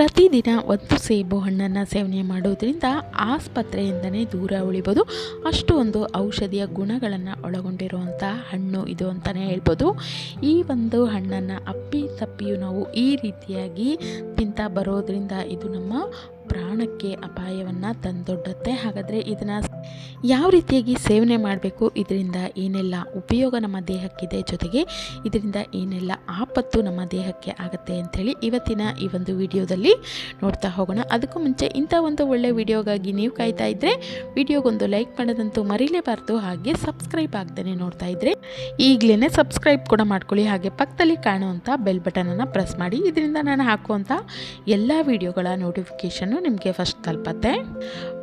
ಪ್ರತಿದಿನ ಒಂದು ಸೇಬು ಹಣ್ಣನ್ನು ಸೇವನೆ ಮಾಡೋದ್ರಿಂದ ಆಸ್ಪತ್ರೆಯಿಂದನೇ ದೂರ ಉಳಿಬೋದು. ಅಷ್ಟು ಒಂದು ಔಷಧಿಯ ಗುಣಗಳನ್ನು ಒಳಗೊಂಡಿರುವಂಥ ಹಣ್ಣು ಇದು ಅಂತಲೇ ಹೇಳ್ಬೋದು. ಈ ಒಂದು ಹಣ್ಣನ್ನು ಅಪ್ಪಿ ತಪ್ಪಿಯು ನಾವು ಈ ರೀತಿಯಾಗಿ ತಿಂತ ಬರೋದ್ರಿಂದ ಇದು ನಮ್ಮ ಪ್ರಾಣಕ್ಕೆ ಅಪಾಯವನ್ನು ತಂದೊಡ್ಡತ್ತೆ. ಹಾಗಾದರೆ ಇದನ್ನು ಯಾವ ರೀತಿಯಾಗಿ ಸೇವನೆ ಮಾಡಬೇಕು? ಇದರಿಂದ ಏನೆಲ್ಲ ಉಪಯೋಗ ನಮ್ಮ ದೇಹಕ್ಕಿದೆ ಜೊತೆಗೆ ಇದರಿಂದ ಏನೆಲ್ಲ ಆಪತ್ತು ನಮ್ಮ ದೇಹಕ್ಕೆ ಆಗುತ್ತೆ ಅಂಥೇಳಿ ಇವತ್ತಿನ ಈ ಒಂದು ವಿಡಿಯೋದಲ್ಲಿ ನೋಡ್ತಾ ಹೋಗೋಣ. ಅದಕ್ಕೂ ಮುಂಚೆ ಇಂಥ ಒಂದು ಒಳ್ಳೆಯ ವಿಡಿಯೋಗಾಗಿ ನೀವು ಕಾಯ್ತಾ ಇದ್ದರೆ ವಿಡಿಯೋಗೊಂದು ಲೈಕ್ ಮಾಡೋದಂತೂ ಮರೀಲೇಬಾರ್ದು. ಹಾಗೆ ಸಬ್ಸ್ಕ್ರೈಬ್ ಆಗ್ತಾನೆ ನೋಡ್ತಾ ಇದ್ದರೆ ಈಗಲೇ ಸಬ್ಸ್ಕ್ರೈಬ್ ಕೂಡ ಮಾಡ್ಕೊಳ್ಳಿ, ಹಾಗೆ ಪಕ್ಕದಲ್ಲಿ ಕಾಣುವಂಥ ಬೆಲ್ ಬಟನನ್ನು ಪ್ರೆಸ್ ಮಾಡಿ. ಇದರಿಂದ ನಾನು ಹಾಕುವಂಥ ಎಲ್ಲ ವಿಡಿಯೋಗಳ ನೋಟಿಫಿಕೇಷನ್ನು ನಿಮಗೆ ಫಸ್ಟ್ ತಲುಪತ್ತೆ.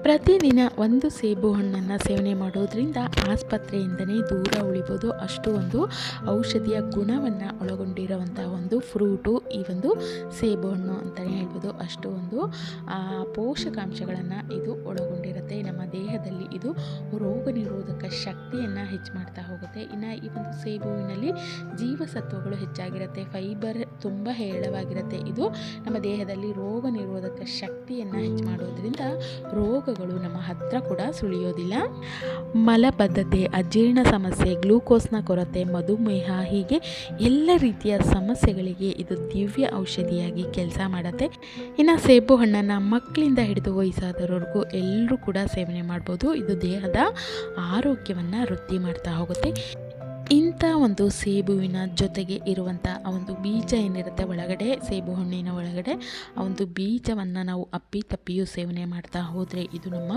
ಪ್ರತಿದಿನ ಒಂದು ಸೇಬು ಹಣ್ಣನ್ನು ಸೇವನೆ ಮಾಡೋದ್ರಿಂದ ಆಸ್ಪತ್ರೆಯಿಂದನೇ ದೂರ ಉಳಿಬೋದು. ಅಷ್ಟು ಒಂದು ಔಷಧಿಯ ಗುಣವನ್ನು ಒಳಗೊಂಡಿರುವಂಥ ಒಂದು ಫ್ರೂಟು ಈ ಒಂದು ಸೇಬು ಹಣ್ಣು ಅಂತಲೇ ಹೇಳ್ಬೋದು. ಅಷ್ಟು ಒಂದು ಪೋಷಕಾಂಶಗಳನ್ನು ಇದು ಒಳಗೊಂಡಿರುತ್ತೆ. ನಮ್ಮ ದೇಹದಲ್ಲಿ ಇದು ರೋಗ ನಿರೋಧಕ ಶಕ್ತಿಯನ್ನು ಹೆಚ್ಚು ಮಾಡ್ತಾ ಹೋಗುತ್ತೆ. ಇನ್ನು ಈ ಒಂದು ಸೇಬುವಿನಲ್ಲಿ ಜೀವಸತ್ವಗಳು ಹೆಚ್ಚಾಗಿರುತ್ತೆ. ಫೈಬರ್ ತುಂಬ ಹೇರಳವಾಗಿರುತ್ತೆ. ಇದು ನಮ್ಮ ದೇಹದಲ್ಲಿ ರೋಗ ನಿರೋಧಕ ಶಕ್ತಿಯನ್ನು ಹೆಚ್ಚು ಮಾಡೋದ್ರಿಂದ ರೋಗಗಳು ನಮ್ಮ ಹತ್ರ ಕೂಡ ಸುಳಿಯೋದಿಲ್ಲ. ಮಲಬದ್ಧತೆ, ಅಜೀರ್ಣ ಸಮಸ್ಯೆ, ಗ್ಲೂಕೋಸ್ನ ಕೊರತೆ, ಮಧುಮೇಹ ಹೀಗೆ ಎಲ್ಲ ರೀತಿಯ ಸಮಸ್ಯೆಗಳಿಗೆ ಇದು ದಿವ್ಯ ಔಷಧಿಯಾಗಿ ಕೆಲಸ ಮಾಡುತ್ತೆ. ಇನ್ನು ಸೇಬು ಹಣ್ಣನ್ನು ಮಕ್ಕಳಿಂದ ಹಿಡಿದು ವಯಸ್ಸಾದವರೆಗೂ ಎಲ್ಲರೂ ಕೂಡ ಸೇವನೆ ಮಾಡ್ಬೋದು. ಇದು ದೇಹದ ಆರೋಗ್ಯವನ್ನು ವೃದ್ಧಿ ಮಾಡ್ತಾ ಹೋಗುತ್ತೆ. ಇಂಥ ಒಂದು ಸೇಬುವಿನ ಜೊತೆಗೆ ಇರುವಂಥ ಆ ಒಂದು ಬೀಜ ಏನಿರುತ್ತೆ ಒಳಗಡೆ, ಸೇಬು ಹಣ್ಣಿನ ಒಳಗಡೆ, ಆ ಒಂದು ಬೀಜವನ್ನು ನಾವು ಅಪ್ಪಿ ತಪ್ಪಿಯೂ ಸೇವನೆ ಮಾಡ್ತಾ ಹೋದರೆ ಇದು ನಮ್ಮ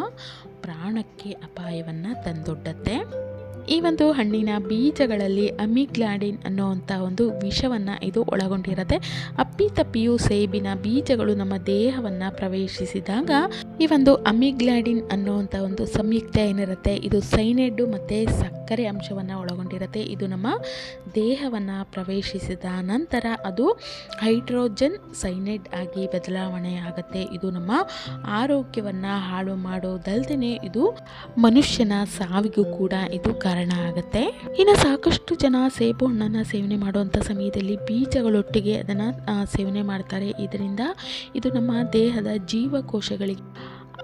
ಪ್ರಾಣಕ್ಕೆ ಅಪಾಯವನ್ನು ತಂದೊಡ್ಡತ್ತೆ. ಈ ಒಂದು ಹಣ್ಣಿನ ಬೀಜಗಳಲ್ಲಿ ಅಮಿಗ್ಲಾಡಿನ್ ಅನ್ನುವಂಥ ಒಂದು ವಿಷವನ್ನು ಇದು ಒಳಗೊಂಡಿರುತ್ತೆ. ಅಪ್ಪಿ ತಪ್ಪಿಯು ಸೇಬಿನ ಬೀಜಗಳು ನಮ್ಮ ದೇಹವನ್ನು ಪ್ರವೇಶಿಸಿದಾಗ ಈ ಒಂದು ಅಮಿಗ್ಲಾಡಿನ್ ಅನ್ನುವಂಥ ಒಂದು ಸಂಯುಕ್ತ ಏನಿರುತ್ತೆ, ಇದು ಸೈನೆಡ್ಡು ಮತ್ತು ಸಕ್ಕರೆ ಅಂಶವನ್ನು ಒಳಗೊಂಡಿರುತ್ತೆ. ಇದು ನಮ್ಮ ದೇಹವನ್ನು ಪ್ರವೇಶಿಸಿದ ನಂತರ ಅದು ಹೈಡ್ರೋಜನ್ ಸೈನೈಡ್ ಆಗಿ ಬದಲಾವಣೆ ಆಗುತ್ತೆ ಇದು ನಮ್ಮ ಆರೋಗ್ಯವನ್ನು ಹಾಳು ಮಾಡೋದಲ್ದೇ ಇದು ಮನುಷ್ಯನ ಸಾವಿಗೂ ಕೂಡ ಇದು ಕಾರಣ ಆಗುತ್ತೆ. ಇನ್ನು ಸಾಕಷ್ಟು ಜನ ಸೇಬು ಹಣ್ಣನ್ನು ಸೇವನೆ ಮಾಡುವಂಥ ಸಮಯದಲ್ಲಿ ಬೀಜಗಳೊಟ್ಟಿಗೆ ಅದನ್ನು ಸೇವನೆ ಮಾಡ್ತಾರೆ. ಇದರಿಂದ ಇದು ನಮ್ಮ ದೇಹದ ಜೀವಕೋಶಗಳಿಗೆ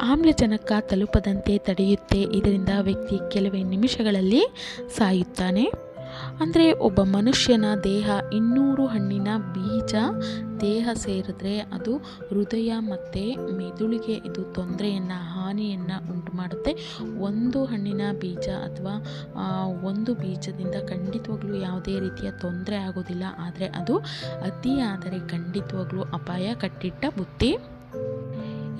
ಆಮ್ಲಜನಕ ತಲುಪದಂತೆ ತಡೆಯುತ್ತೆ. ಇದರಿಂದ ವ್ಯಕ್ತಿ ಕೆಲವೇ ನಿಮಿಷಗಳಲ್ಲಿ ಸಾಯುತ್ತಾನೆ. ಅಂದರೆ ಒಬ್ಬ ಮನುಷ್ಯನ ದೇಹ ಇನ್ನೂರು ಹಣ್ಣಿನ ಬೀಜ ದೇಹ ಸೇರಿದ್ರೆ ಅದು ಹೃದಯ ಮತ್ತು ಮೆದುಳಿಗೆ ಇದು ತೊಂದರೆಯನ್ನು, ಹಾನಿಯನ್ನು ಉಂಟು ಮಾಡುತ್ತೆ ಒಂದು ಹಣ್ಣಿನ ಬೀಜ ಅಥವಾ ಒಂದು ಬೀಜದಿಂದ ಖಂಡಿತವಾಗ್ಲೂ ಯಾವುದೇ ರೀತಿಯ ತೊಂದರೆ ಆಗೋದಿಲ್ಲ. ಆದರೆ ಅದು ಅತಿಯಾದರೆ ಖಂಡಿತವಾಗ್ಲೂ ಅಪಾಯ, ಕಟ್ಟಿಟ್ಟ ಬುತ್ತಿ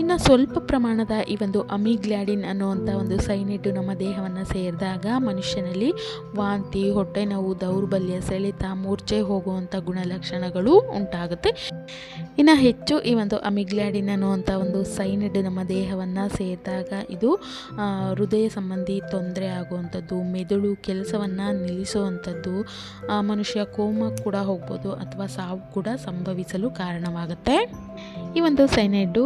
ಇನ್ನು ಸ್ವಲ್ಪ ಪ್ರಮಾಣದ ಈ ಒಂದು ಅಮಿಗ್ಲಾಡಿನ್ ಅನ್ನುವಂಥ ಒಂದು ಸೈನಿಟ್ಟು ನಮ್ಮ ದೇಹವನ್ನು ಸೇರಿದಾಗ ಮನುಷ್ಯನಲ್ಲಿ ವಾಂತಿ ಹೊಟ್ಟೆ ನೋವು ದೌರ್ಬಲ್ಯ, ಸೆಳೆತ, ಮೂರ್ಛೆ ಹೋಗುವಂಥ ಗುಣಲಕ್ಷಣಗಳು ಉಂಟಾಗುತ್ತೆ. ಇನ್ನು ಹೆಚ್ಚು ಈ ಒಂದು ಅಮಿಗ್ಲಾಡಿನ್ ಅನ್ನುವಂಥ ಒಂದು ಸೈನೆಡ್ ನಮ್ಮ ದೇಹವನ್ನು ಸೇರಿದಾಗ ಇದು ಹೃದಯ ಸಂಬಂಧಿ ತೊಂದರೆ ಆಗುವಂಥದ್ದು, ಮೆದುಳು ಕೆಲಸವನ್ನು ನಿಲ್ಲಿಸುವಂಥದ್ದು ಮನುಷ್ಯ ಕೋಮ ಕೂಡ ಹೋಗ್ಬೋದು ಅಥವಾ ಸಾವು ಕೂಡ ಸಂಭವಿಸಲು ಕಾರಣವಾಗುತ್ತೆ. ಈ ಒಂದು ಸೈನೈಡು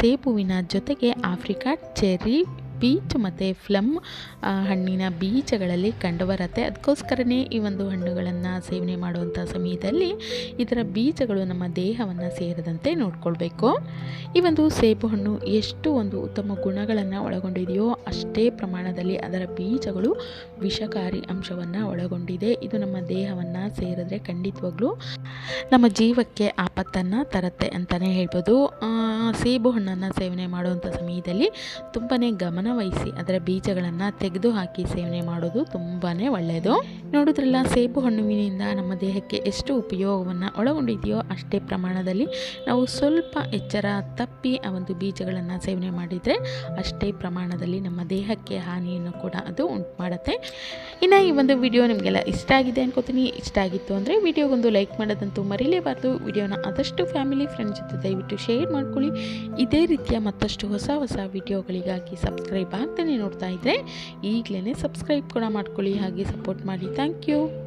ಸೇಬುವಿನ ಜೊತೆಗೆ ಆಫ್ರಿಕಾ ಚೆರ್ರಿ ಪೀಚ್ ಮತ್ತು ಫ್ಲಮ್ ಹಣ್ಣಿನ ಬೀಜಗಳಲ್ಲಿ ಕಂಡುಬರುತ್ತೆ ಅದಕ್ಕೋಸ್ಕರನೇ ಈ ಒಂದು ಹಣ್ಣುಗಳನ್ನು ಸೇವನೆ ಮಾಡುವಂಥ ಸಮಯದಲ್ಲಿ ಇದರ ಬೀಜಗಳು ನಮ್ಮ ದೇಹವನ್ನು ಸೇರದಂತೆ ನೋಡಿಕೊಳ್ಬೇಕು. ಈ ಒಂದು ಸೇಬು ಹಣ್ಣು ಎಷ್ಟು ಒಂದು ಉತ್ತಮ ಗುಣಗಳನ್ನು ಒಳಗೊಂಡಿದೆಯೋ ಅಷ್ಟೇ ಪ್ರಮಾಣದಲ್ಲಿ ಅದರ ಬೀಜಗಳು ವಿಷಕಾರಿ ಅಂಶವನ್ನು ಒಳಗೊಂಡಿದೆ. ಇದು ನಮ್ಮ ದೇಹವನ್ನು ಸೇರಿದ್ರೆ ಖಂಡಿತವಾಗ್ಲೂ ನಮ್ಮ ಜೀವಕ್ಕೆ ಆಪತ್ತನ್ನು ತರುತ್ತೆ ಅಂತಲೇ ಹೇಳ್ಬೋದು. ಸೇಬು ಹಣ್ಣನ್ನು ಸೇವನೆ ಮಾಡುವಂಥ ಸಮಯದಲ್ಲಿ ತುಂಬಾ ಗಮನ ವಹಿಸಿ ಅದರ ಬೀಜಗಳನ್ನು ತೆಗೆದು ಹಾಕಿ ಸೇವನೆ ಮಾಡೋದು ತುಂಬಾ ಒಳ್ಳೆಯದು ನೋಡಿದ್ರಲ್ಲ, ಸೇಬು ಹಣ್ಣುವಿನಿಂದ ನಮ್ಮ ದೇಹಕ್ಕೆ ಎಷ್ಟು ಉಪಯೋಗವನ್ನು ಒಳಗೊಂಡಿದೆಯೋ ಅಷ್ಟೇ ಪ್ರಮಾಣದಲ್ಲಿ ನಾವು ಸ್ವಲ್ಪ ಎಚ್ಚರ ತಪ್ಪಿ ಆ ಒಂದು ಬೀಜಗಳನ್ನು ಸೇವನೆ ಮಾಡಿದರೆ ಅಷ್ಟೇ ಪ್ರಮಾಣದಲ್ಲಿ ನಮ್ಮ ದೇಹಕ್ಕೆ ಹಾನಿಯನ್ನು ಕೂಡ ಅದು ಉಂಟು ಮಾಡುತ್ತೆ ಇನ್ನು ಈ ಒಂದು ವಿಡಿಯೋ ನಿಮಗೆಲ್ಲ ಇಷ್ಟ ಆಗಿದೆ ಅನ್ಕೋತೀನಿ. ಇಷ್ಟ ಆಗಿತ್ತು ಅಂದರೆ ವಿಡಿಯೋಗೊಂದು ಲೈಕ್ ಮಾಡೋದಂತೂ ಮರೀಲೇಬಾರ್ದು. ವಿಡಿಯೋನ ಆದಷ್ಟು ಫ್ಯಾಮಿಲಿ, ಫ್ರೆಂಡ್ಸ್ ಜೊತೆ ದಯವಿಟ್ಟು ಶೇರ್ ಮಾಡ್ಕೊಳ್ಳಿ. ಇದೇ ರೀತಿಯ ಮತ್ತಷ್ಟು ಹೊಸ ಹೊಸ ವಿಡಿಯೋಗಳಿಗಾಗಿ ಸಬ್ಸ್ಕ್ರೈಬ್ ಆಗ್ತಾನೆ ನೋಡ್ತಾ ಇದ್ರೆ ಈಗಲೇ ಸಬ್ಸ್ಕ್ರೈಬ್ ಕೂಡ ಮಾಡ್ಕೊಳ್ಳಿ ಹಾಗೆ ಸಪೋರ್ಟ್ ಮಾಡಿ. Thank you